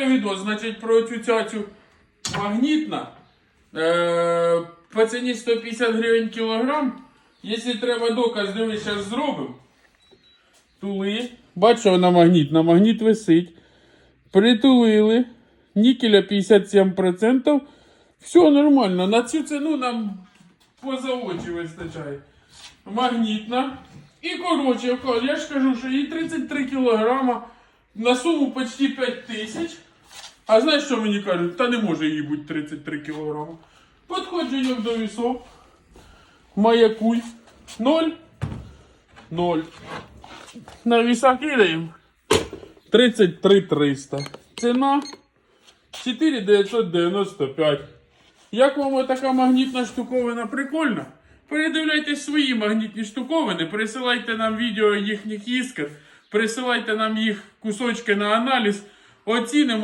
я відео, значить, про цю цяцю магнітна. Е, по ціні 150 гривень кілограм. Якщо треба доказ, дивись, зараз зробимо. Тули. Бачиш, вона магнітна, магніт висить. Притулили. Нікеля 57%. Все нормально. На цю ціну нам поза очі вистачає. Магнітна. І коротше, я ж кажу, що їй 33 кілограма на суму почти 5 тисяч. А знаєш, що мені кажуть? Та не може їй бути 33 кілограма. Подходжу до вісов. Маякуй. Ноль. Ноль. На вісах кидаємо. 33 300. Ціна 4995. Як вам така магнітна штуковина прикольна? Передивляйте свої магнітні штуковини, присилайте нам відео їхніх іскр, присилайте нам їх кусочки на аналіз, оцінимо.